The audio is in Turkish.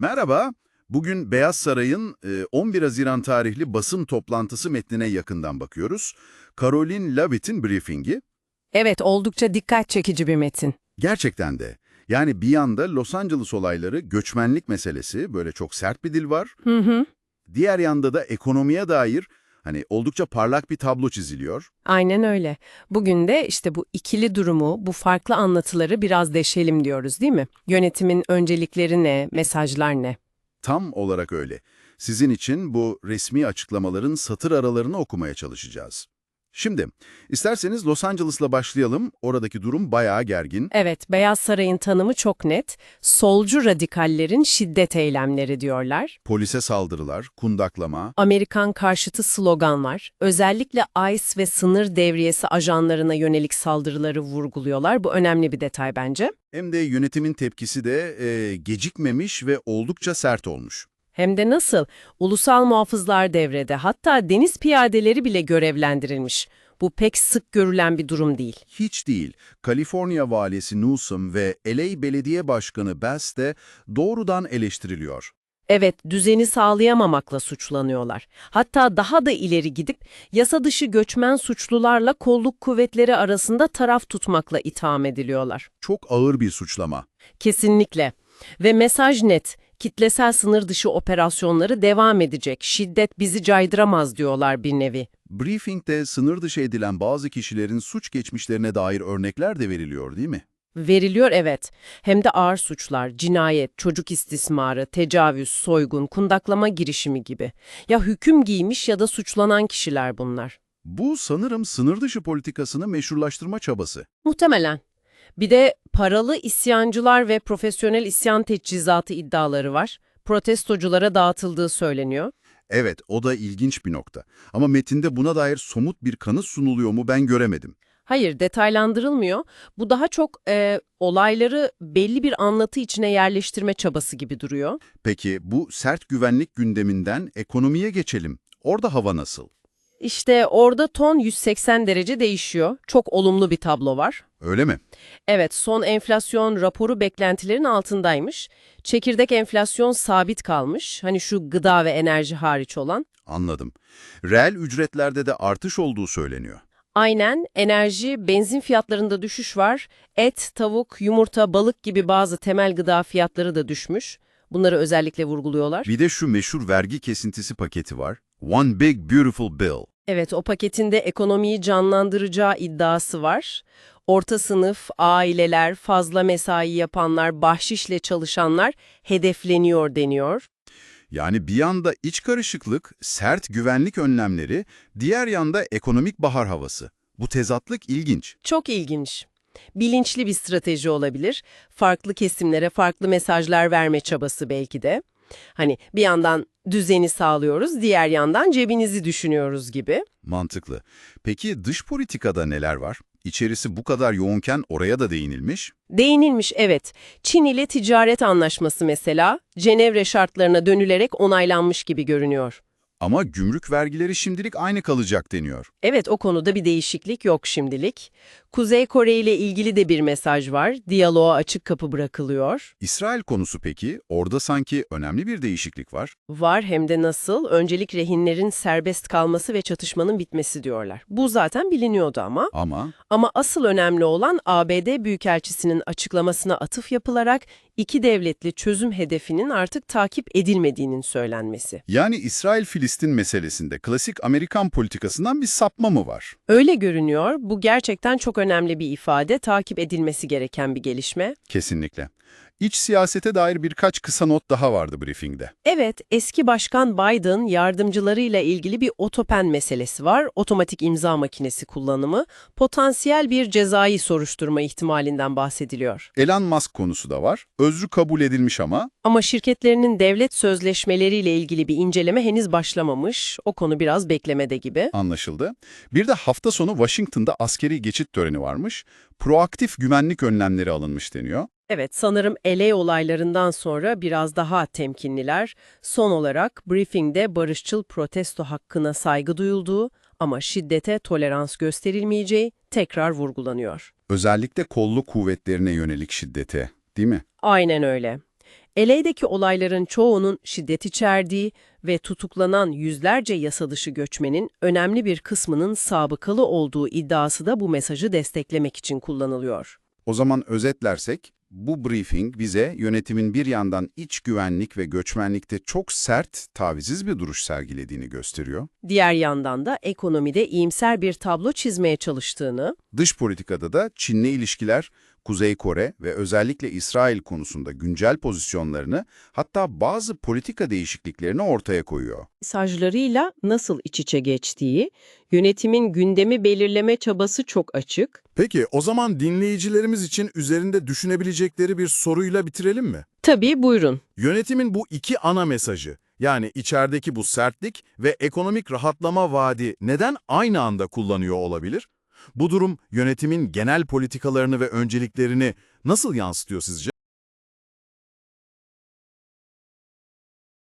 Merhaba. Bugün Beyaz Saray'ın e, 11 Haziran tarihli basın toplantısı metnine yakından bakıyoruz. Caroline Leavitt'in briefingi. Evet, oldukça dikkat çekici bir metin. Gerçekten de. Yani bir yanda Los Angeles olayları, göçmenlik meselesi, böyle çok sert bir dil var. Hı hı. Diğer yanda da ekonomiye dair hani oldukça parlak bir tablo çiziliyor. Aynen öyle. Bugün de işte bu ikili durumu, bu farklı anlatıları biraz deşelim diyoruz değil mi? Yönetimin öncelikleri ne, mesajlar ne? Tam olarak öyle. Sizin için bu resmi açıklamaların satır aralarını okumaya çalışacağız. Şimdi, isterseniz Los Angeles'la başlayalım. Oradaki durum bayağı gergin. Evet, Beyaz Saray'ın tanımı çok net. Solcu radikallerin şiddet eylemleri diyorlar. Polise saldırılar, kundaklama, Amerikan karşıtı sloganlar, özellikle ICE ve sınır devriyesi ajanlarına yönelik saldırıları vurguluyorlar. Bu önemli bir detay bence. hem de yönetimin tepkisi de e, gecikmemiş ve oldukça sert olmuş. Hem de nasıl? Ulusal muhafızlar devrede, hatta deniz piyadeleri bile görevlendirilmiş. Bu pek sık görülen bir durum değil. Hiç değil. Kaliforniya valisi Newsom ve LA Belediye Başkanı Bass de doğrudan eleştiriliyor. Evet, düzeni sağlayamamakla suçlanıyorlar. Hatta daha da ileri gidip yasa dışı göçmen suçlularla kolluk kuvvetleri arasında taraf tutmakla itham ediliyorlar. Çok ağır bir suçlama. Kesinlikle. Ve mesaj net. Kitlesel sınır dışı operasyonları devam edecek. Şiddet bizi caydıramaz diyorlar bir nevi. Briefingde sınır dışı edilen bazı kişilerin suç geçmişlerine dair örnekler de veriliyor değil mi? Veriliyor evet. Hem de ağır suçlar, cinayet, çocuk istismarı, tecavüz, soygun, kundaklama girişimi gibi. Ya hüküm giymiş ya da suçlanan kişiler bunlar. Bu sanırım sınır dışı politikasını meşrulaştırma çabası. Muhtemelen. Bir de paralı isyancılar ve profesyonel isyan teçhizatı iddiaları var. Protestoculara dağıtıldığı söyleniyor. Evet, o da ilginç bir nokta. Ama metinde buna dair somut bir kanıt sunuluyor mu ben göremedim. Hayır, detaylandırılmıyor. Bu daha çok e, olayları belli bir anlatı içine yerleştirme çabası gibi duruyor. Peki bu sert güvenlik gündeminden ekonomiye geçelim. Orada hava nasıl? İşte orada ton 180 derece değişiyor. Çok olumlu bir tablo var. Öyle mi? Evet, son enflasyon raporu beklentilerin altındaymış. Çekirdek enflasyon sabit kalmış. Hani şu gıda ve enerji hariç olan. Anladım. Reel ücretlerde de artış olduğu söyleniyor. Aynen enerji, benzin fiyatlarında düşüş var. Et, tavuk, yumurta, balık gibi bazı temel gıda fiyatları da düşmüş. Bunları özellikle vurguluyorlar. Bir de şu meşhur vergi kesintisi paketi var. One Big Beautiful Bill. Evet, o paketinde ekonomiyi canlandıracağı iddiası var. Orta sınıf, aileler, fazla mesai yapanlar, bahşişle çalışanlar hedefleniyor deniyor. Yani bir yanda iç karışıklık, sert güvenlik önlemleri, diğer yanda ekonomik bahar havası. Bu tezatlık ilginç. Çok ilginç. Bilinçli bir strateji olabilir. Farklı kesimlere farklı mesajlar verme çabası belki de. Hani bir yandan düzeni sağlıyoruz, diğer yandan cebinizi düşünüyoruz gibi. Mantıklı. Peki dış politikada neler var? İçerisi bu kadar yoğunken oraya da değinilmiş. Değinilmiş evet. Çin ile ticaret anlaşması mesela Cenevre şartlarına dönülerek onaylanmış gibi görünüyor. Ama gümrük vergileri şimdilik aynı kalacak deniyor. Evet o konuda bir değişiklik yok şimdilik. Kuzey Kore ile ilgili de bir mesaj var. Diyaloğa açık kapı bırakılıyor. İsrail konusu peki? Orada sanki önemli bir değişiklik var. Var hem de nasıl? Öncelik rehinlerin serbest kalması ve çatışmanın bitmesi diyorlar. Bu zaten biliniyordu ama. Ama Ama asıl önemli olan ABD Büyükelçisi'nin açıklamasına atıf yapılarak iki devletli çözüm hedefinin artık takip edilmediğinin söylenmesi. yani İsrail-Filistin meselesinde klasik Amerikan politikasından bir sapma mı var? Öyle görünüyor. Bu gerçekten çok önemli bir ifade, takip edilmesi gereken bir gelişme. Kesinlikle. İç siyasete dair birkaç kısa not daha vardı briefingde. Evet, eski başkan Biden yardımcılarıyla ilgili bir otopen meselesi var. Otomatik imza makinesi kullanımı, potansiyel bir cezai soruşturma ihtimalinden bahsediliyor. Elon Musk konusu da var. Özrü kabul edilmiş ama Ama şirketlerinin devlet sözleşmeleriyle ilgili bir inceleme henüz başlamamış. O konu biraz beklemede gibi. anlaşıldı. Bir de hafta sonu Washington'da askeri geçit töreni varmış. Proaktif güvenlik önlemleri alınmış deniyor. Evet, sanırım LA olaylarından sonra biraz daha temkinliler. Son olarak briefingde barışçıl protesto hakkına saygı duyulduğu ama şiddete tolerans gösterilmeyeceği tekrar vurgulanıyor. Özellikle kolluk kuvvetlerine yönelik şiddete, değil mi? Aynen öyle. LA'deki olayların çoğunun şiddet içerdiği ve tutuklanan yüzlerce yasadışı göçmenin önemli bir kısmının sabıkalı olduğu iddiası da bu mesajı desteklemek için kullanılıyor. O zaman özetlersek, bu briefing bize yönetimin bir yandan iç güvenlik ve göçmenlikte çok sert, tavizsiz bir duruş sergilediğini gösteriyor. Diğer yandan da ekonomide iyimser bir tablo çizmeye çalıştığını, Dış politikada da Çin'le ilişkiler, Kuzey Kore ve özellikle İsrail konusunda güncel pozisyonlarını hatta bazı politika değişikliklerini ortaya koyuyor. mesajlarıyla nasıl iç içe geçtiği, yönetimin gündemi belirleme çabası çok açık. Peki o zaman dinleyicilerimiz için üzerinde düşünebilecekleri bir soruyla bitirelim mi? Tabii buyurun. Yönetimin bu iki ana mesajı, yani içerideki bu sertlik ve ekonomik rahatlama vaadi neden aynı anda kullanıyor olabilir? Bu durum yönetimin genel politikalarını ve önceliklerini nasıl yansıtıyor sizce?